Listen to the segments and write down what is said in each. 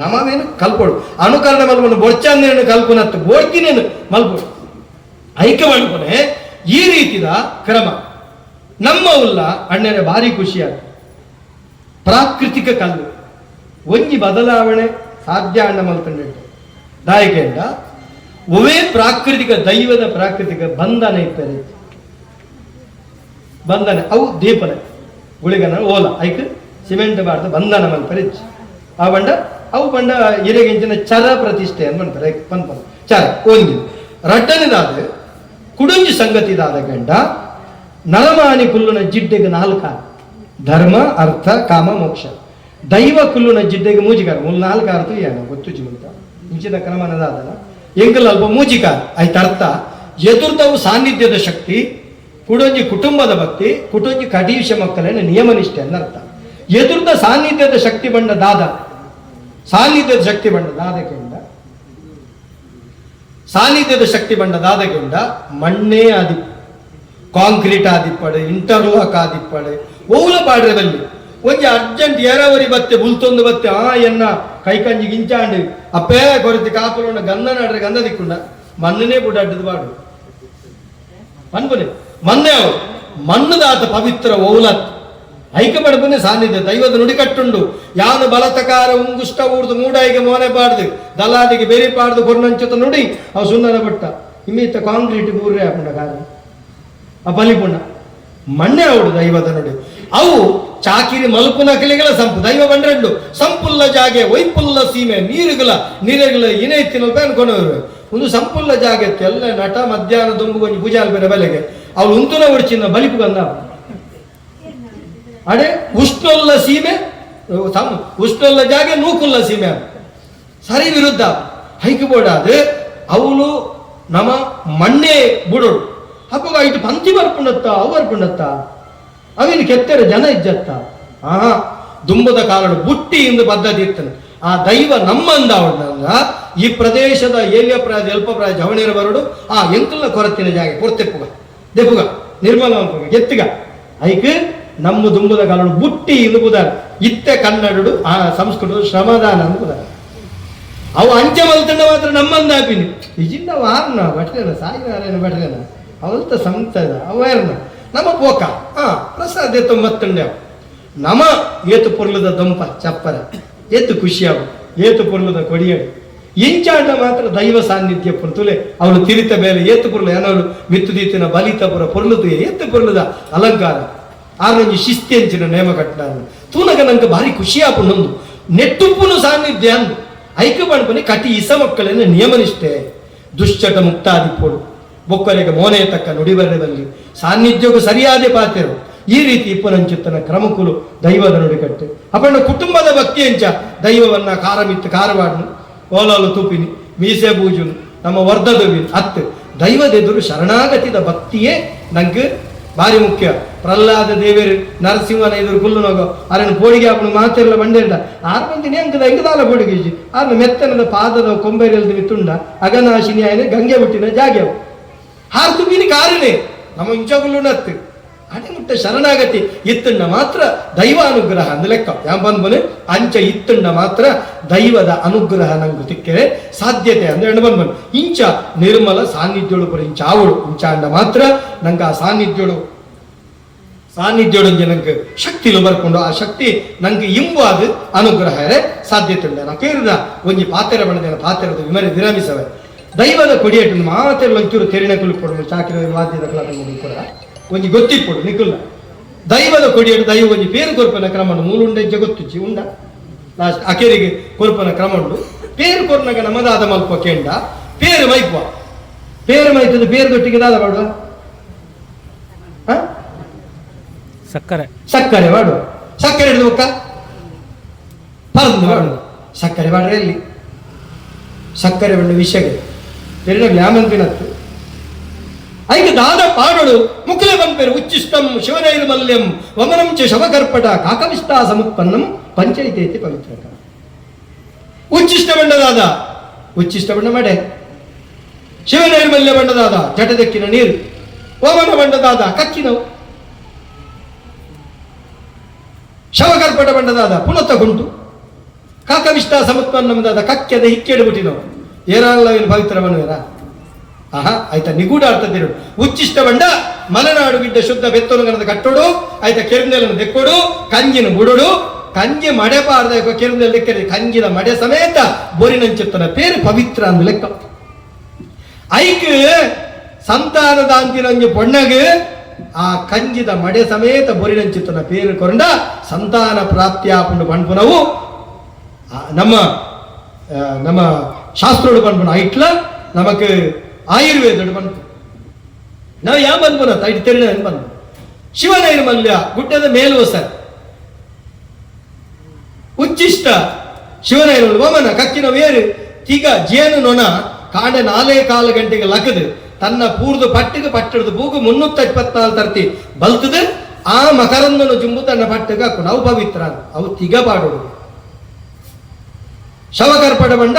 ನಮವೇನು అనుకరణ ಅನುಕರಣ ಮಲ್ಪನು నేను ಕಲ್ಪನತ್ತು ಬೋಡ್ಕಿನೇನು నేను ಮಾಡ್ಕೊನೆ, ಈ ರೀತಿದ ಕ್ರಮ. ನಮ್ಮ ಉಲ್ಲ ಅಣ್ಣನ ಭಾರಿ ಖುಷಿಯಾಗ ಪ್ರಾಕೃತಿಕ ಕಲ್ಲು. ಒಂಜಿ ಬದಲಾವಣೆ ಸಾಧ್ಯ ಅಣ್ಣ ಮಲ್ತಂಡು ದಾಯಕೆಂಡ ಒವೇ ಪ್ರಾಕೃತಿಕ ದೈವದ ಪ್ರಾಕೃತಿಕ ಬಂಧನ ಇಪ್ಪರೆ ಬಂಧನ, ಅವು ದೀಪನೆ. ಗುಳಿಗನ ಓಲ, ಐಕ್, ಸಿಮೆಂಟ್ ಬಾರ್ದ ಬಂಧನ ಮಲ್ಪರೆ ಆ ಬಂಡ ಅವು ಬಂಡ ಇರೆಗಿಂಚಿನ ಚರ ಪ್ರತಿಷ್ಠೆ ಅಂತ ಮಾಡ್ತಾರೆ ಐಕ್ ಪನ್ಪನ ಚರ ಒಂದು ರಟ್ಟನಿದಾದ, ಕುಡುಂಜಿ ಸಂಗತಿದಾದ ಗಂಡ ನಲಮಾನಿ ಕುಲ್ಲುನ ಜಿಡ್ಡೆಗೆ ನಾಲ್ಕ. ಧರ್ಮ, ಅರ್ಥ, ಕಾಮ, ಮೋಕ್ಷ. ದೈವ ಕುಲ್ಲುನ ಜಿಡ್ಡೆಗೆ ಮೂಜಿಕಾರ. ಮೂಲ ನಾಲ್ಕು ಅರ್ಥ ಏನ ಗೊತ್ತು ಜೀವಂತ ಇಂಚಿನ ಕ್ರಮನದಾದಲ್ಲ. ಎಂಗಲ್ ಅಲ್ಪ ಮೂಜಿಕಾರ. ಆಯ್ತು, ಅರ್ಥ. ಎದುರ್ದವು ಸಾನ್ನಿಧ್ಯದ ಶಕ್ತಿ, ಕುಡೊಂಜಿ ಕುಟುಂಬದ ಭಕ್ತಿ ಕುಟೊಂಜಿ ಕಟೀಶ ಮಕ್ಕಳೇನ ನಿಯಮನಿಷ್ಠೆ ಅನ್ನರ್ಥ. ಎದುರ್ದ ಸಾನ್ನಿಧ್ಯದ ಶಕ್ತಿ ಬಂಡ ದಾದ. ಸಾನ್ನಿಧ್ಯದ ಶಕ್ತಿ ಬಂಡ ದಾದಕೆಂಡ ಸಾನ್ನಿಧ್ಯದ ಶಕ್ತಿ ಬಂಡ ದಾದಗೆಂಡ ಮಣ್ಣೇ ಆದಿ ಕಾಂಕ್ರೀಟ್ ಆದಿಪ್ಪಡೆ, ಇಂಟರ್ಲಾಕ್ ಆದಿಪ್ಪಡೆ ಓಲ ಪಾಡ್ರೆ ಬಲ್ಲಿ ಒಂಜಿ ಅರ್ಜೆಂಟ್ ಎರವರಿ ಬತ್ತೆ, ಬುಲ್ತೊಂದು ಬತ್ತೆ, ಆ ಎನ್ನ ಕೈಕಂಜಿ ಗಿಂಚಾಂಡಿ ಅಪ್ಪೇ ಕೊರತಿ ಕಾಪುಲುಂಡ ಗಂಧ ನಡ್ರೆ ಗಂಧ ದಿಕ್ಕುಂಡ ಮಣ್ಣನೇ ಬುಡ ಅಡ್ಡದ ಬಾಡು ಅನ್ಕೊನೆ ಮಣ್ಣೇ ಅವು. ಮಣ್ಣದಾತ ಪವಿತ್ರ ಓಲತ್ ಐಕ ಪಡಪನೆ ಸಾನ್ನಿಧ್ಯ ದೈವದ ನುಡಿ ಕಟ್ಟುಂಡು ಯಾನು ಬಲತಕಾರ, ಉಂಗುಷ್ಟ ಊರ್ದು ಮೂಡಾಯಿಗೆ ಮೋನೆ ಪಾಡ್ದು. ದಲಾದಿಗೆ ಬೇರೆ ಪಾಡ್ದು ಕೊರ್ನಂಚುತ ನುಡಿ. ಅವು ಸುಂದರ ಬಟ್ಟ ಇಮಿತ್ತ ಕಾಂಕ್ರೀಟ್ ಊರೇ ಹಾಕೊಂಡ ಕಾರಣ ಆ ಬಲಿಪುಣ್ಣ. ಮಣ್ಣೆ ಅವಡು ದೈವದ ನುಡಿ. ಅವು ಚಾಕಿರಿ ಮಲ್ಪುನ ನಕಲಿಗಳ ಸಂಪು. ದೈವ ಬಂಡ್ರೆಂಡು ಸಂಪುಲ್ಲ ಜಾಗೆ, ವೈಪುಲ್ಲ ಸೀಮೆ, ನೀರುಗಳ ನೀರುಗಳ ಇನೈತಿನ ಅನ್ಕೊಂಡವರು ಒಂದು ಸಂಪುಲ್ಲ ಜಾಗೆ ಎಲ್ಲ ನಟ, ಮಧ್ಯಾಹ್ನ ದುಂಬು ಕೊಂಚ ಪೂಜಾ ಬೇರೆ ಬೆಲೆಗೆ. ಅವಳು ಉಂತುನ ಉಡ್ಚಿನ ಬಲಿಪು ಬಂದ. ಅಡೆ ಉಷ್ಣೊಲ್ಲ ಸೀಮೆ ಉಷ್ಣುಲ್ಲ ಜಾಗೆ ನೂಕುಲ್ಲ ಸೀಮೆ ಸರಿ ವಿರುದ್ಧ ಹೈಕ್ ಬೋಡಾದು ಅವಳು ನಮ ಮಣ್ಣೆ ಬುಡೋಡು ಅಪ್ಪ ಇಟ್ಟು ಪಂಚಿ ಬರ್ಕೊಂಡತ್ತ ಅವು ಬರ್ಪುಂಡತ್ತ ಅವಿನ ಕೆತ್ತೆರ ಜನ ಇಜ್ಜತ್ತ. ಆ, ದುಂಬದ ಕಾರಣ ಬುಟ್ಟಿ ಬದ್ಧತೆ ಇರ್ತನೆ ಆ ದೈವ ನಮ್ಮಂದ ಅವಳ ಈ ಪ್ರದೇಶದ ಏಲ್ಯ ಪ್ರಾಯ ಅಲ್ಪ ಪ್ರಾಯ ಜವಣಿರ ಬರಡು, ಆ ಎಂಕಲ್ನ ಕೊರತಿನ ಜಾಗ ಕೊರ್ತೆಪ್ಪುಗ ದೆಪ್ಪುಗ ನಿರ್ಮಲ ಗೆತ್ತಿಗ ಐಕ್ ನಮ್ಮ ದುಂಬುದ ಕಾಲಡು ಬುಟ್ಟಿ ಇಂದು ಬುದಾರ ಇತ್ತೆ ಕನ್ನಡಡು, ಆ ಸಂಸ್ಕೃತ ಶ್ರಮದಾನ ಅಂತ ಬುದಾರ ಅವು ಅಂಚೆ ಮಲ್ತಂಡ ಮಾತ್ರ ನಮ್ಮಂದಾಪಿನಿ ಇಜಿಂದ ವಾರನ ಬಟ್ಲೇನ, ಸಾಯಿನಾರಾಯಣ ಬಟ್ಲೇನ, ಅವಲ್ತ ಸಂಸದ ಅವೇರ್ನ. ನಮ್ಮ ಪೋಕ ಹಾ ಪ್ರಸಾದ ತೊಂಬತ್ತಂಡೆ ನಮ ಏತು ಪೊರ್ಲದ ದೊಂಪ, ಚಪ್ಪರ. ಏತು ಖುಷಿಯಾವು ಏತು ಪೊರ್ಲದ ಕೊಡಿಯಡು. ಇಂಚಾಂಡ ಮಾತ್ರ ದೈವ ಸಾನ್ನಿಧ್ಯ ಪುರ್ತುಲೆ ಅವಳು ತಿರಿತ ಮೇಲೆ ಏತು ಪುರ್ಲ ಏನವಳು ಮಿತ್ತು ದೀತಿನ ಬಲಿತಪುರ ಪೊರ್ಲದು, ಏತು ಪೊರ್ಲದ ಅಲಂಕಾರ. ಆರೊಂಜಿ ಶಿಸ್ತಿಯಂಚಿನ ನೇಮ ಕಟ್ಟಣ ತೂನಗ ನಂಗೆ ಭಾರಿ ಖುಷಿಯಾಪುಂಡು ನೆಟ್ಟುಪ್ಪುನು ಸಾನ್ನಿಧ್ಯ ಅಂದು ಐಕ ಪಣಪನಿ ಕಟಿ ಇಸ ಮಕ್ಕಳನ್ನ ನಿಯಮನಿಷ್ಠೆ ದುಶ್ಚಟ ಮುಕ್ತಾದಿಪ್ಪೋಡು ಬೊಕ್ಕರೆಗೆ ಮೋನೆ ತಕ್ಕ ನುಡಿಬರೆದಲ್ಲಿ ಸಾನ್ನಿಧ್ಯಕ್ಕೂ ಸರಿಯಾದ ಪಾತ್ರೆರು ಈ ರೀತಿ ಇಪ್ಪನಂಚುತ್ತನ ಕ್ರಮಕುಲು ದೈವದ ನುಡಿಕಟ್ಟು ಅಪಣ್ಣ ಕುಟುಂಬದ ಭಕ್ತಿ ಅಂಚ ದೈವವನ್ನ ಕಾರಮಿತ್ತು ಕಾರವಾಡ್ನು ಓಲಾಲು ತೂಪಿನಿ ಮೀಸೆ ಬೂಜುನು ನಮ್ಮ ವರ್ಧದವಿ ಅತ್ತು ದೈವದೆದುರು ಶರಣಾಗತಿದ ಭಕ್ತಿಯೇ ನಂಗೆ ಭಾರಿ ಮುಖ್ಯ. ಪ್ರಹ್ಲಾದ ದೇವೇರು ನರಸಿಂಹನ ಎದುರು ಕುಲ್ಲು ನೋಗೋ ಅರನ್ನು ಪೋಡಿಗೆ ಅವನು ಮಾತೆಲ್ಲ ಬಂದಿರಲ್ಲ ಆರು ಮಂದಿ ಅಂಕದ ಎಂಗದಾಲ ಪೋಡಿಗೆ ಆರು ಮೆತ್ತನದ ಪಾದದ ಕೊಂಬೆರೆಲ್ದು ಮಿತ್ತುಂಡ ಅಗನಾಶಿನಿ ಆಯ್ನೆ ಗಂಗೆ ಬಿಟ್ಟಿನ ಜಾಗ್ಯವು. ಹಾರ್ತು ಮೀನಿ ಕಾರಣೆ ನಮ್ಮ ಇಂಚಗುಲ್ಲು ನತ್ತು ಅಡೆ ಮುಟ್ಟ ಶರಣಾಗತಿ ಇತ್ತುಂಡ ಮಾತ್ರ ದೈವ ಅನುಗ್ರಹ ಅಂದ ಲೆಕ್ಕ ಯಾಂಬಂದ್ಬನೆ ಅಂಚ ಇತ್ತುಂಡ ಮಾತ್ರ ದೈವದ ಅನುಗ್ರಹ ನಂಗೆ ತಿಕ್ಕರೆ ಸಾಧ್ಯತೆ ಅಂದ್ರೆ ಎಣ್ಣು ಬಂದ್ಬನ್. ಇಂಚ ನಿರ್ಮಲ ಸಾನ್ನಿಧ್ಯೋಳು ಪರ, ಇಂಚ ಅವಳು ಇಂಚ ಅಂಡ ಮಾತ್ರ ನಂಗೆ ಆ ಸಾನ್ನಿಧ್ಯೋಳು. ಸಾನ್ನಿಧ್ಯೋಡೊಂಜಿ ನಂಗೆ ಶಕ್ತಿಲು ಬರ್ಕೊಂಡು, ಆ ಶಕ್ತಿ ನಂಗೆ ಇಂಬಾದ ಅನುಗ್ರಹ ಸಾಧ್ಯತೆ ಉಂಡ ನಾ ಕೇರಿದ? ಒಂಜಿ ಪಾತ್ರೆ ಬಣ್ಣದ ಪಾತ್ರದ ವಿಮರೆ ವಿರಮಿಸವೆ. ದೈವದ ಕೊಡಿಯಟ್ಟು ಮಾತೆಲ್ಲ ಒಂಚೂರು ತೆರಿನ ಕುಲ್ಕೊಡು ಚಾಕಿರ ವಾದ್ಯದ ಕಲಾಪ ಕೂಡ ಒಂಜಿ ಗೊತ್ತಿಪ್ಪಡು ನಿಕುಲ್ಲ ದೈವದ ಕೊಡಿಯಡು ದೈವ ಒಂಜಿ ಪೇರು ಕೊರ್ಪನ ಕ್ರಮ ಮೂಲುಂಡೆ ಜಗತ್ತುಚ್ಚಿ ಉಂಡ ಲಾಸ್ಟ್ ಅಕೆರಿಗೆ ಕೊರ್ಪನ ಕ್ರಮ ಉಂಡು ಪೇರು ಕೊರ್ನಗ ನಮದಾದ ಮಲ್ಪ ಕೆಂಡ ಪೇರು ಮೈಪುವ ಪೇರು ಮೈತದ ಪೇರು ದೊಟ್ಟಿಗೆ ದಾದ ಮಾಡುವ ಸಕ್ಕರೆ ಸಕ್ಕರೆ ಮಾಡು ಸಕ್ಕರೆ ಹಿಡಿದು ಒಕ್ಕ ಪರದು ಮಾಡು ಸಕ್ಕರೆ ಮಾಡ್ರೆ ಎಲ್ಲಿ ಸಕ್ಕರೆ ಒಂದು ವಿಷಯಗಳು ತೆರಣ ಲ್ಯಾಮಂತಿನತ್ತು ಐಕ ದಾದ ಪಾಡೋಡು ಮುಕ್ಲೆ ಬಂಪೆರು ಉಚ್ಚಿಷ್ಟಂ, ಶಿವನೈರು ಮಲ್ಯಂ, ವಮನಂ ಚ ಶವಕರ್ಪಟ, ಕಾಕವಿಷ್ಠಾ ಸಮುತ್ಪನ್ನಂ ಪಂಚಾಯಿತಿ ಪವಿತ್ರ ಉಚ್ಚಿಷ್ಟ ಬಣ್ಣದಾದ ಉಚ್ಚಿಷ್ಟ ಬಣ್ಣ ಮಡೆ. ಶಿವನೈರ್ಮಲ್ಯ ಬಣ್ಣದಾದ ಜಟದಕ್ಕಿನ ನೀರು. ವಮನ ಬಣ್ಣದಾದ ಕಕ್ಕಿನವು. ಶವಕರ್ಪಟ ಬಂಡದಾದ ಪುನತ ಗುಂಟು. ಕಾಕವಿಷ್ಟ ಸಮತ್ವನ್ ನಮ್ದಾದ ಕಕ್ಕೆದ ಹಿಕ್ಕೇಡು ಬಿಟ್ಟಿನವು ಏರಾಳವಿನ ಪವಿತ್ರ ಮನುವೇರ ಆಹಾ, ಆಯ್ತಾ, ನಿಗೂಢ ಆಡ್ತದಿರು ಉಚ್ಚಿಷ್ಟ ಬಂಡ ಮಲೆನಾಡು ಬಿಡ್ಡ ಶುದ್ಧ ಬೆತ್ತನಗನದ ಕಟ್ಟೋಡು, ಆಯ್ತಾ, ಕೆರೆಂದೆಲನ್ನು ದೆಕ್ಕೋಡು ಕಂಜಿನ ಬುಡೋಡು ಕಂಜಿ ಮಡೆಪಾರದ ಕೆರೆಂದ ಲೆಕ್ಕರಿ ಕಂಜಿನ ಮಡೆ ಸಮೇತ ಬೋರಿನಂಚಿತ್ತನ ಪೇರು ಪವಿತ್ರ ಅಂದ ಲೆಕ್ಕ. ಐಕ್ ಸಂತಾನದ ಅಂತಿನಂಜಿ ಪೊಣ್ಣಗೆ ಆ ಕಂಜಿದ ಮಡೆ ಸಮೇತ ಬೊರಿನಂಚಿತ್ತನ ಪೇರು ಕೊರಂಡ, ಸಂತಾನ ಪ್ರಾಪ್ತಿಯಾಪುಂಡು ಪಂಪುನವು ನಮ್ಮ ನಮ್ಮ ಶಾಸ್ತ್ರೋಡು ಪಂಪುನ ಐಟ್ಲ, ನಮಕ್ ಆಯುರ್ವೇದೋಡು ಬಂತು. ನಾವು ಯಾವ ಬಂದ್ಪುನ ಐಟ್ ತೆರಳ ಬಂದು. ಶಿವನೈರ್ಮಲ್ಯ ಗುಡ್ಡದ ಸರ್ ಉಚ್ಚಿಷ್ಟ ಶಿವನೈರ್ಮಲ್ಯ ವಮನ ಕಕ್ಕಿನ ವೇರು ಈಗ ಜೇನು ನೊಣ ಕಾಂಡ ನಾಲೇ ಕಾಲ ಗಂಟೆಗೆ ಲಗದು ತನ್ನ ಪೂರ್ದು ಪಟ್ಟಿಗೆ ಪಟ್ಟಡದ ಬೂಗು ಮುನ್ನೂತ್ತ ಇಪ್ಪತ್ನಾಲ್ಕು ತರ್ತಿ ಬಲ್ತದು. ಆ ಮಕರಂದನು ಜುಂಬು ತನ್ನ ಪಟ್ಟಿಗೆ ಹಾಕೊಂಡು ಅವು ಪವಿತ್ರ. ಅವು ತಿಗ ಶವಕರ್ಪಡ ಬಂಡ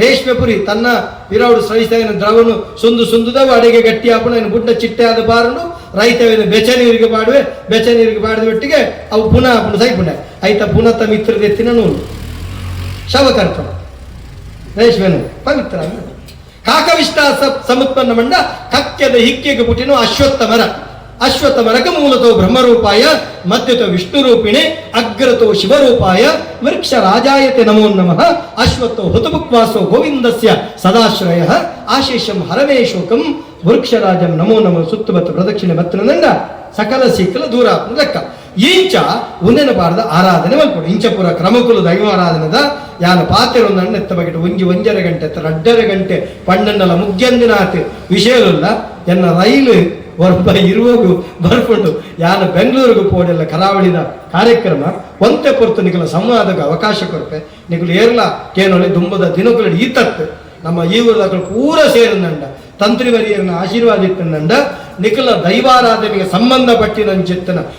ರೇಷ್ಮೆ ಪುರಿ ತನ್ನ ಇರೋಡು ಸಹಿತ ದ್ರವನು ಸುಂದು ಸುಂದುದವು, ಅಡಿಗೆ ಗಟ್ಟಿ ಏನು ಬುಡ್ಡ ಚಿಟ್ಟೆ ಆದ ಬಾರನು, ರೈತವೇನು ಬೆಚ ನೀರಿಗೆ ಬಾಡುವೆ ಬೆಚ ನೀರಿಗೆ ಬಾಡಿದ ಒಟ್ಟಿಗೆ ಅವು ಪುನಃ ಹಾಕೊಂಡು ಸೈಪುಂಡ ಐತ ಪುನಃ ತಮ್ಮ ಮಿತ್ರದ ಎತ್ತಿನ ನೂಲು. ಶವಕರ್ಪಣ ರೇಷ್ಮೆನು ಪವಿತ್ರ. ಕಾಕವಿಷ್ಟ ಸಮುತ್ಪನ್ನ ಮಂಡ ಕಕ್ಕೆದ ಹಿಕ್ಕೆಗೆ ಪುಟಿನ ಅಶ್ವತ್ಥ ಮರ ಅಶ್ವತ್ಥ ಮರಕ ಮೂಲತೋ ಬ್ರಹ್ಮರೂಪಾಯ, ಮಧ್ಯತೋ ವಿಷ್ಣು ರೂಪಿಣೆ ಅಗ್ರತೋ ಶಿವರೂಪಾಯ ವೃಕ್ಷ ರಾಜಾಯತೆ ನಮೋ ನಮಃ, ಅಶ್ವತ್ಥೋ ಹುತುಪುಕ್ವಾಸೋ ಗೋವಿಂದಸ್ಯ ಸದಾಶ್ರಯ, ಆಶೇಷಂ ಹರವೇ ಶೋಕಂ, ವೃಕ್ಷರಾಜಂ ನಮೋ ನಮಃ ಸುತ್ತಮತ್ತು ಪ್ರದಕ್ಷಿಣೆ ಬತ್ತನಂದ ಸಕಲ ಸಿಕ್ಕಲ ದೂರ ಲೆಕ್ಕ. ಇಂಚ ಉನ್ನೆನ ಬಾರದ ಆರಾಧನೆ ಮಲ್ಪಡು ಇಂಚಪುರ ದೈವ ದೈವಾರಾಧನದ ಯಾನ ಪಾತ್ರೆ ಎತ್ತ ಬಗೆಟ್ ಒಂಜಿ ಒಂಜರೆ ಗಂಟೆ ಎತ್ತ ಅಡ್ಡರೆ ಗಂಟೆ ಪಣ್ಣನ್ನಲ ಮುಗ್ಗಂದಿನಾತ್. ವಿಷಯಲ್ಲ ಎನ್ನ ರೈಲು ಒರ್ಬ ಇರುವಾಗ ಬರ್ಕೊಂಡು ಯಾನ ಬೆಂಗಳೂರಿಗೆ ಪೋಡೆಲ್ಲ ಕರಾವಳಿನ ಕಾರ್ಯಕ್ರಮ ಒಂತೆ ಪೊರ್ತು ನಿಕಲ ಸಂವಾದಕ್ಕೆ ಅವಕಾಶ ಕೊರಪೆ ನಿಗಲು ಏರ್ಲ, ಕೇನೊಳ್ಳಿ ದುಂಬದ ದಿನಗಳು ಈತತ್ತು ನಮ್ಮ ಈ ಊರದಾಗಲು ಪೂರ ಸೇರಿದಂಡ ತಂತ್ರಿವರಿಯರನ್ನ ಆಶೀರ್ವಾದ ಇಟ್ಟನಂಡ ನಿಖಲ ದೈವಾರಾಧನೆಗೆ ಸಂಬಂಧಪಟ್ಟಿನ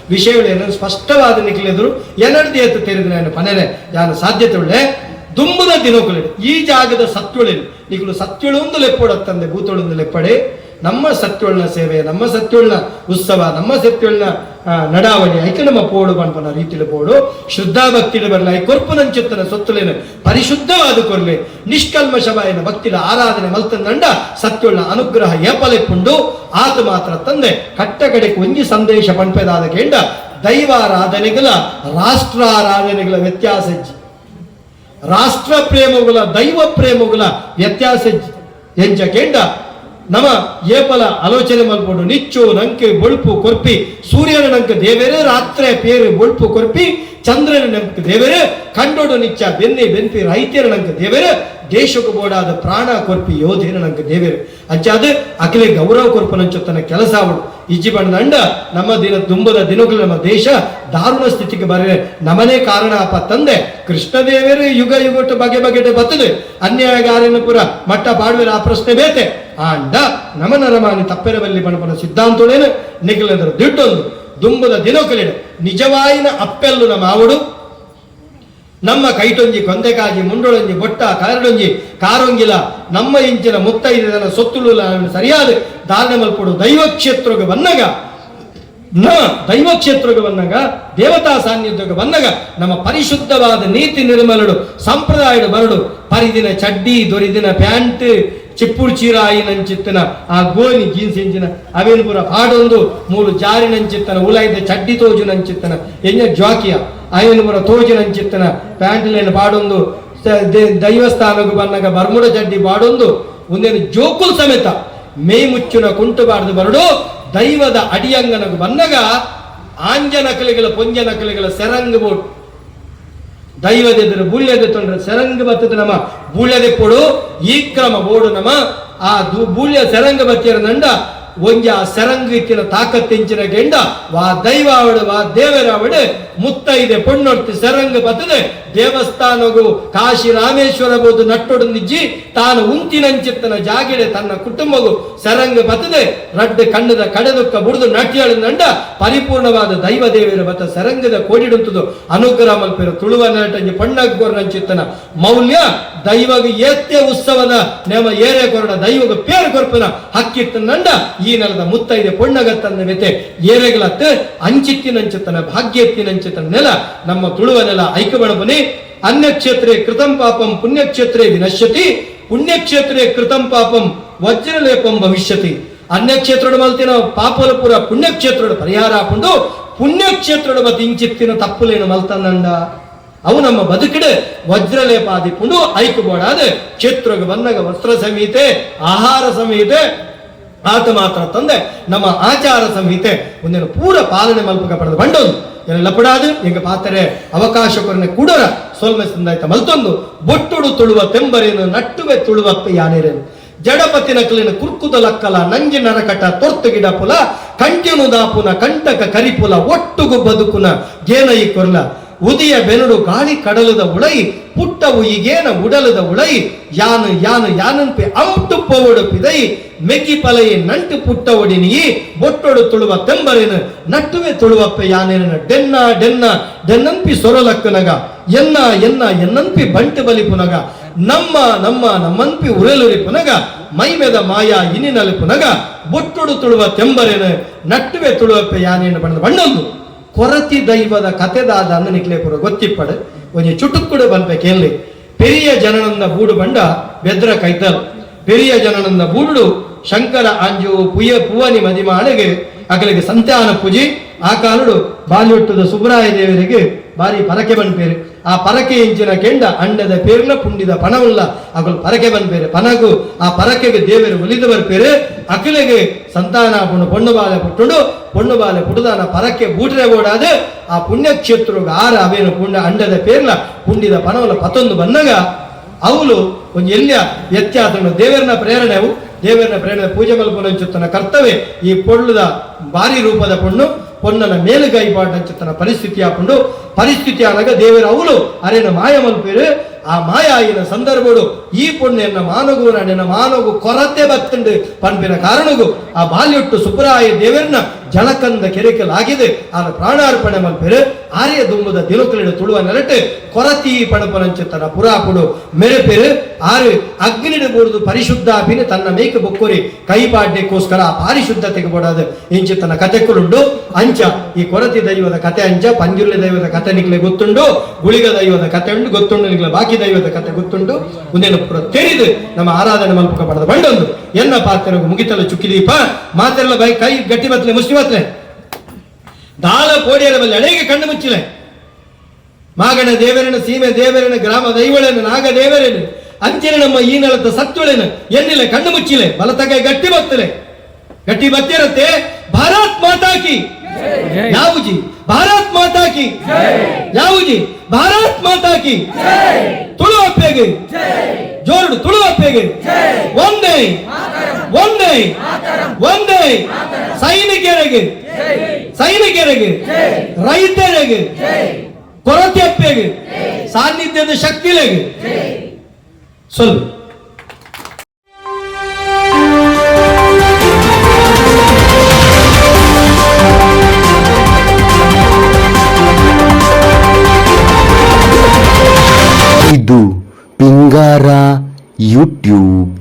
ವಿಷಯಗಳು ಏನೋ ಸ್ಪಷ್ಟವಾದ ನಿಖಲೆದುರು ಎನರ್ಜಿ ಎತ್ತು ತೆರೆದ ನಾನು ಪನೆನೆ ಸಾಧ್ಯತೆ ಒಳ್ಳೆ. ದುಂಬದ ದಿನಕುಲೆಡು ಈ ಜಾಗದ ಸತ್ಯುಳೆನು ನಿಖಲು ಸತ್ಯುಳೊಂದು ಲೆಪ್ಪೊಡತ್ತಂದೆ, ಭೂತೊಳೊಂದು ಲೆಪ್ಪಡೆ. ನಮ್ಮ ಸತ್ಯುಳ್ನ ಸೇವೆ ನಮ್ಮ ಸತ್ಯುಳ್ನ ಉತ್ಸವ ನಮ್ಮ ಸತ್ಯುಳ್ನ ಆ, ನಡಾವಳಿ ಐಕೆ ನಮ್ಮ ಪೋಡು ಪನ್ಪನ ರೀತಿಲಿ ಪೋಡು ಶುದ್ಧ ಭಕ್ತಿಲು ಬರಲ ಐ ಕೊರ್ಪು ನಂಚುತ್ತನ ಸೊತ್ತುಲೇನು ಪರಿಶುದ್ಧವಾದ ಕೊರ್ಲೆ ನಿಷ್ಕಲ್ಮಶವಾಯನ ಭಕ್ತಿಲ ಆರಾಧನೆ ಮಲ್ತಂದಂಡ ಸತ್ಯುಳ್ನ ಅನುಗ್ರಹ ಏಪಲೆಪ್ಪುಂಡು ಆತ ಮಾತ್ರ ತಂದೆ ಕಟ್ಟ ಕಡೆಗೆ ಒಂಜಿ ಸಂದೇಶ ಪಂಪೆದಾದ ಕೇಂದ್ರ ದೈವಾರಾಧನೆಗಳ ರಾಷ್ಟ್ರಾರಾಧನೆಗಳ ವ್ಯತ್ಯಾಸ. ರಾಷ್ಟ್ರ ಪ್ರೇಮಗಳ ದೈವ ಪ್ರೇಮಗಳ ವ್ಯತ್ಯಾಸ ಎಂಜ ಕೇಂಡ ನಮ ಏಪಲ ಆಲೋಚನೆ ಮಾಡ್ಕೊಂಡು ನಿಚ್ಚು ನಂಕೆ ಬೊಳ್ಪು ಕೊರ್ಪಿ ಸೂರ್ಯನ ನಂಕ ದೇವರೇ ರಾತ್ರಿ ಪೇರು ಬೊಳ್ಪು ಕೊರ್ಪಿ ಚಂದ್ರನ ನೆಂಪು ದೇವರೇ, ಕಂಡೋಡು ನಿಚ್ಚ, ಬೆನ್ನೆ ಬೆನ್ಪಿ ರೈತರ ನಂಕ ದೇವರೇ, ದೇಶಕ್ಕೆ ಬೋಡಾದ ಪ್ರಾಣ ಕೊರ್ಪಿ ಯೋಧೇನ ನಂಕ ದೇವರು ಅಂಚಾದ ಅಖಿಲೆ ಗೌರವ ಕೊರ್ಪನಂಚುತ್ತನ ಕೆಲಸ ಅವಳು. ಇಜ್ಜಿ ಬಣ್ಣದಂಡ ನಮ್ಮ ದಿನ ತುಂಬದ ದಿನಗಳು ನಮ್ಮ ದೇಶ ದಾರುಣ ಸ್ಥಿತಿಗೆ ಬರವೆ ನಮನೇ ಕಾರಣ ಅಪ್ಪ ತಂದೆ ಕೃಷ್ಣ ಕೃಷ್ಣದೇವರು ಯುಗ ಯುಗಟ್ಟು ಬಗೆ ಬಗೆಟೆ ಬತ್ತದೆ. ಅನ್ಯಾಯಗಾರನ ಪುರ, ಮಟ್ಟ ಪಾಡುವೆ ಆ ಪ್ರಶ್ನೆ ಬೇತೆ. ಆಂಡ, ನಮನ ರಮಾನಿ ತಪ್ಪೆರವಲ್ಲಿ ಬಣಪನ ಸಿದ್ಧಾಂತೋಳೇನು? ನಿಖಿಲೆಂದರು ದಿಟ್ಟೊಂದು. ದಿನಕಲಿಡ ನಿಜವಾಯಿನ ಅಪ್ಪೆಲ್ಲು ನಮ್ಮ ಆವಡು ನಮ್ಮ ಕೈಟೊಂಜಿ ಕೊಂದೆಕಾಗಿ ಮುಂಡೊಳೊಂಜಿ ಬೊಟ್ಟ ಕರಡೊಂಜಿ ಕಾರೊಂಗಿಲ. ನಮ್ಮ ಇಂಚಿನ ಮುತ್ತೈದನ ಸೊತ್ತುಲುಲ ಸರಿಯಾದ ಧಾರಣೆ ಮಲ್ಪಡು ದೈವ ಕ್ಷೇತ್ರಕ್ಕೆ ಬಂದಾಗ ನ ದೈವ ಕ್ಷೇತ್ರಕ್ಕೆ ಬಂದಾಗ ದೇವತಾ ಸಾನ್ನಿಧ್ಯಕ್ಕೆ ಬಂದಾಗ ನಮ್ಮ ಪರಿಶುದ್ಧವಾದ ನೀತಿ ನಿರ್ಮಲಡು, ಸಂಪ್ರದಾಯಡು ಬರಡು. ಪರಿದಿನ ಚಡ್ಡಿ, ದೊರಿದಿನ ಪ್ಯಾಂಟ್ ಚಿಪ್ಪುಡು ಚೀರ ಆಯಿನಂಚಿತ್ತನ ಆ ಗೋನಿ ಜೀನ್ಸ್ ಎಂಚಿನ ಅವೇನು ಪುರ ಪಾಡೊಂದು ಮೂಲು ಜಾರಿನಂಚಿತ್ತನ ಉಲಾಯ್ದ ಚಡ್ಡಿ ತೋಜುನಂಚಿತ್ತನ ಎಂಜ ಜಾಕಿಯ ಅವೇನು ಪುರ ತೋಜುನಂಚಿತ್ತನ ಪ್ಯಾಂಟ್ಲೇನು ಪಾಡೊಂದು ಸ- ದೆ- ದೈವಸ್ಥಾನಕ್ಕೆ ಬಂದಾಗ ಬರ್ಮುಡ ಚಡ್ಡಿ ಬಾಡೊಂದು, ಒಂದೇನು ಜೋಕುಲ್ ಸಮೇತ ಮೇ ಮುಚ್ಚುನ ಕುಂಟುಬಾರ್ದು ಬರಡು, ದೈವದ ಅಡಿಯಂಗನಗು ಬಂದಾಗ ಆಂಜನ ಕಲೆಗಳ, ಪೊಂಜನ ಕಲೆಗಳ ಸೆರಂಗ್ ಬೋಟ್ ದೈವದೆದುರು ಬುಳ್ಯದೆ ತೊಂದರೆ ಸರಂಗ ಬತ್ತದ ನಮ್ಮ ಬುಳ್ಯದೆ ಕೊಡು, ಈ ಕ್ರಮ ಬೋಡು ನಮ್ಮ. ಆ ದು- ಸರಂಗ ಬತ್ತಿಯರ ನಂಡ ಒಂಜ ಸರಂಗಿಕ್ಕಿನ ತಾಕತ್ತಿಂಚಿನ ಗೆಂಡ. ವಾ ದೈವ ಅವಡು ವಾ ದೇವರ ಮುತ್ತೈದೆ ಪೊಣ್ಣೊಡ್ತಿ ಸರಂಗ ಬತ್ತದೆ ದೇವಸ್ಥಾನಗು ಕಾಶಿ ರಾಮೇಶ್ವರ ಬೋದು ನಟ್ಟೊಡು ನಿಜ್ಜಿ ತಾನು ಉಂತಿನಂಚಿತ್ತನ ಜಾಗಿಡೆ ತನ್ನ ಕುಟುಂಬಗು ಸರಂಗ ಬತ್ತದೆ ರಡ್ಡ ಕಣ್ಣದ ಕಡೆದುಕ್ಕ ಬುಡಿದು ನಟಿಯಳು ನಂಡ ಪರಿಪೂರ್ಣವಾದ ದೈವ ದೇವಿರ ಬತ್ತ ಸರಂಗದ ಕೋಡಿಡುತ್ತದು ಅನುಗ್ರಹ ಮಲ್ಪಿರ ತುಳುವ ನಟಂಜಿ ಪಣ್ಣಗ್ಗೋರ್ನಂಚಿತ್ತನ ಮೌಲ್ಯ ದೈವಗ ಏತ್ಯ ಉತ್ಸವದ ನೇಮ ಏರೆ ಕೊರಡ ದೈವಗ ಪೇರು ಕೊರ್ಪನ ಹಕ್ಕಿತ್ತ ನಂಡ ಈ ನೆಲದ ಮುತ್ತೈದೆ ಪೊಣ್ಣಗತ್ತನ್ನ ವ್ಯತೆ ಏರೆಗಳತ್ತ ಅಂಚಿತ್ತಿನಂಚಿತ್ತನ ಭಾಗ್ಯತ್ತಿನಂಚಿತ್ತನ ನೆಲ, ನಮ್ಮ ತುಳುವ ನೆಲ ಅನ್ಯ ಅನ್ಯಕ್ಷೇತ್ರೇ ಕೃತಂ ಪಾಪಂ ಪುಣ್ಯಕ್ಷೇತ್ರೇ ವಿನಶ್ಯತಿ, ಪುಣ್ಯಕ್ಷೇತ್ರೇ ಕೃತಂ ಪಾಪಂ ವಜ್ರಲೇಪಂ ಭವಿಷ್ಯತಿ. ಅನ್ಯಕ್ಷೇತ್ರದ ಮಲ್ತಿನ ಪಾಪಲ ಪುರ ಪುಣ್ಯಕ್ಷೇತ್ರದ ಪರಿಹಾರ ಹಾಕೊಂಡು ಪುಣ್ಯಕ್ಷೇತ್ರದ ಮತ್ ಇಂಚಿತ್ತಿನ ತಪ್ಪುಲೇನು ಮಲ್ತನಂಡ ಅವು ನಮ್ಮ ಬದುಕಿಡೆ ವಜ್ರಲೇಪಾದಿ ಪುಂಡು, ಐಕುಬೋಡಾದ ಕ್ಷೇತ್ರಗ ಬಂದಾಗ ವಸ್ತ್ರ ಸಂಹಿತೆ, ಆಹಾರ ಸಂಹಿತೆ, ಆತ ಮಾತ್ರ ತಂದೆ ನಮ್ಮ ಆಚಾರ ಸಂಹಿತೆ. ಒಂದೇನು ಪೂರ ಪಾಲನೆ ಮಲ್ಪಕ ಪಡೆದು ಬಂಡೋದು ಎಲ್ಲ ಪಡಾದು ಎಂಗ ಪಾತರೆ ಅವಕಾಶ ಕೊರನೆ ಕೂಡರ ಸೋಲ್ಮೆಸಿಂದಾಯ್ತ ಮಲ್ತೊಂದು, ಬೊಟ್ಟುಡು ತುಳುವ ತೆಂಬರೇನು, ನಟ್ಟುವೆ ತುಳುವಪ್ಪ ಯಾನೇರೇನು ಜಡಪತಿ ನಕಲಿನ ಕುರ್ಕುದ ಲಕ್ಕಲ, ನಂಜಿ ನರಕಟ ತೊರ್ತು ಗಿಡ ಪುಲ ಕಂಟಿನು ದಾಪುನ, ಕಂಟಕ ಕರಿಪುಲ, ಒಟ್ಟುಗು ಬದುಕುನ, ಗೇನೈ ಕೊರ್ಲ. ಉದಿಯ ಬೆನಡು ಗಾಳಿ ಕಡಲದ ಉಳೈ, ಪುಟ್ಟವು ಈಗೇನ ಉಡಲದ ಉಳೈ, ಯಾನು ಯಾನು ಯಾನನ್ಪಿ ಅಂಟು ಪೋವಡು ಪಿದೈ ಮೆಗ್ಗಿ ಪಲೈ ನಂಟು ಪುಟ್ಟ ಒಡಿನಿಯಿ ಬೊಟ್ಟೊಡು ತುಳುವ ತೆಂಬರೇನು ನಟ್ಟುವೆ ತುಳುವಪ್ಪ ಯಾನೇನ ಡೆನ್ನ ಡೆನ್ನ ಡೆನ್ನಂಪಿ ಸೊರಲಕ್ಕನಗ ಎನ್ನ ಎನ್ನ ಎನ್ನಂಪಿ ಬಂಟು ಬಲಿಪುನಗ ನಮ್ಮ ನಮ್ಮ ನಮ್ಮಂಪಿ ಉರಲುರಿ ಪುನಗ ಮೈಮೆದ ಮಾಯಾ ಇನಿನಲ್ಲಿ ಪುನಗ ಬೊಟ್ಟೊಡು ತುಳುವ ತೆಂಬರೇನು ನಟ್ಟುವೆ ತುಳುವಪ್ಪ ಯಾನೇನು ಬಣ್ಣದ ಬಣ್ಣೊಂದು. ಕೊರತಿ ದೈವದ ಕತೆದಾದ ಅನ್ನನಿಕ್ಲೆ ಪುರ ಗೊತ್ತಿಪ್ಪಡು. ಒಂಜಿ ಚುಟುಕ್ಕುಡು ಕೇಳಿ ಪೆರಿಯ ಜನನಂದ ಬೂಡು ಬಂಡ ಬೆದ್ರ ಕೈತಲ್. ಪೆರಿಯ ಜನನಂದ ಬೂಡು ಶಂಕರ ಅಂಜು ಪುಯ ಪುವನಿ ಮದಿಮಾಳಿಗೆ ಅಕಲಿಗೆ ಸಂತಾನ ಪೂಜಿ ಆ ಕಾಲಡು ಬಾಲಿಹುಟ್ಟದ ಸುಬ್ರಾಯ ದೇವರಿಗೆ ಬಾರಿ ಪರಕೆ ಬೇರೆ ಆ ಪರಕೆ ಇಂಚಿನ ಕೆಂಡ ಅಂಡದ ಪೇರ್ಲ ಪುಂಡಿದ ಪಣವುಲ್ಲ ಅಕಲು ಪರಕೆ ಬೇರೆ ಪನಗು ಆ ಪರಕೆಗೆ ದೇವರು ಒಲಿದು ಬರ್ಪೇರು ಅಕಲಿಗೆ ಸಂತಾನ ಪುಣ್ಣು ಪೊಣ್ಣು ಬಾಲೆ ಪುಟ್ಟುಂಡು ಪೊಣ್ಣು ಬಾಲೆ ಪುಟದಾನ ಪರಕೆ ಬೂಟ್ರೆ ಓಡಾದೆ ಆ ಪುಣ್ಯಕ್ಷೇತ್ರ ಆರ ಅವೇನು ಪುಣ್ಯ ಅಂಡದ ಪೇರ್ಲ ಪುಂಡಿದ ಪಣವಲ್ಲ ಪತ್ತೊಂದು ಬಂದಾಗ ಅವಳು ಒಂದು ಎಲ್ಲಿಯ ವ್ಯತ್ಯಾಸ ದೇವರನ ಪ್ರೇರಣೆ ಅವು ದೇವರನ ಪ್ರೇರಣೆ ಪೂಜೆ ಮಲ್ಪನ ಕರ್ತವ್ಯ, ಈ ಪೊಳ್ಳುದ ಭಾರಿ ರೂಪದ ಪೊಣ್ಣು, ಪೊನ್ನನ ಮೇಲುಗೈ ಪಾಟಂಚುತ್ತನ ಪರಿಸ್ಥಿತಿ ಹಾಕೊಂಡು ಪರಿಸ್ಥಿತಿ ಆದಾಗ ದೇವರ ಅವಳು ಅರೇನ ಮಾಯ ಮಲ್ಪಿರು ಆ ಮಾಯ ಆಗಿನ ಸಂದರ್ಭಗಳು ಈ ಪೊಣ್ಣೆನ್ನ ಮಾನಗು ನನ್ನ ಮಾನಗು ಕೊರತೆ ಬತ್ತಂಡು ಪಂಪಿನ ಕಾರಣಗೂ ಆ ಬಾಲ್ಯೊಟ್ಟು ಸುಬ್ರಾಯ ದೇವರನ್ನ ಜಲಕಂದ ಕೆರೆಕಲಾಗಿದೆ. ಆನ ಪ್ರಾಣಾರ್ಪಣೆ ಮಲ್ಪೆರೆ, ಆರ್ಯ ದುಂಬದ ದಿನಕಲಿಡ ತುಳುವ ನೆರಟೆ, ಕೊರತಿ ಪಣಪನಂಚುತ್ತನ ಪುರಾಪುಡು ಮೆರೆಪೆರು ಆರು ಅಗ್ನಿಡ ಬೂಡುದು ಪರಿಶುದ್ಧ ಅಭಿನ ತನ್ನ ಮೇಕ ಬೊಕ್ಕುರಿ ಕೈಪಾಡ್ಯಕ್ಕೋಸ್ಕರ ಆ ಪಾರಿಶುದ್ಧತೆಗೆ ತನ್ನ ಇಂಚಿತನ ಕಥೆಕುಳುಂಡು ಅಂಚ, ಈ ಕೊರತಿ ದೈವದ ಕತೆ ಅಂಚ, ಪಂಜುರ್ಲಿ ದೈವದ ಕತೆ ನಿಗ್ಲೆ ಗೊತ್ತುಂಡು, ಗುಳಿಗ ದೈವದ ಕತೆ ಉಂಡು, ಗೊತ್ತುಂಡು ನಿಗ್ಲೆ ಬಾಕಿ ದೈವದ ಕತೆ ಗೊತ್ತುಂಡು. ಮುಂದೇನು ತೆರಿದು ನಮ್ಮ ಆರಾಧನೆ ಮಲ್ಪಕ ಪಡೆದ ಬಂಡೊಂದು. ಎನ್ನ ಪಾತ್ರ ಮುಗಿತಲ ಚುಕ್ಕಿದೀಪ ಮಾತೆಲ್ಲ ಬೈ ಕೈ ಗಟ್ಟಿ ಬತ್ತಲೆ ಮುಸ್ತಿ ಕೋಡಿಯರ ಬಲ್ಲಿ ಅಳೆಗೆ ಕಣ್ಣು ಮುಚ್ಚಿಲೆ ಮಾಗಣ ದೇವರನ ಸೀಮೆ ದೇವರನ ಗ್ರಾಮ ದೈವಳನ ನಾಗ ದೇವರೇನು? ಅಂಚಿನ ನಮ್ಮ ಈ ನೆಲದ ಸತ್ತುಳೆನು? ಎನ್ನಿಲ್ಲ ಕಣ್ಣು ಮುಚ್ಚಿಲೆ ಬಲತಗೈ ಗಟ್ಟಿ ಬತ್ತಲೆ. ಗಟ್ಟಿ ಬತ್ತಿರತ್ತೆ ಭಾರತ್ ಮಾತಾಕಿ ಜೈ. ಯಾವುಜಿ ಭಾರತ್ ಮಾತಾಕಿ ಯಾವುಜಿ ಭಾರತ್ ಮಾತಾಕಿ ತುಳು ಅಪ್ಪೆಗೆ. ಜೋರುಡು ತುಳು ಅಪ್ಪೆಗೆ. ಒಂದೇ ಒಂದೇ ಒಂದೇ ಸೈನಿಕರಿಗೆ. ಸೈನಿಕರಿಗೆ. ರೈತರಿಗೆ. ಕೊರತೆ ಅಪ್ಪೆಗೆ. ಸಾನ್ನಿಧ್ಯದ ಶಕ್ತಿಲೆಗೆ. ಸ್ವಲ್ಪ. ಇದು ಪಿಂಗಾರ ಯೂಟ್ಯೂಬ್.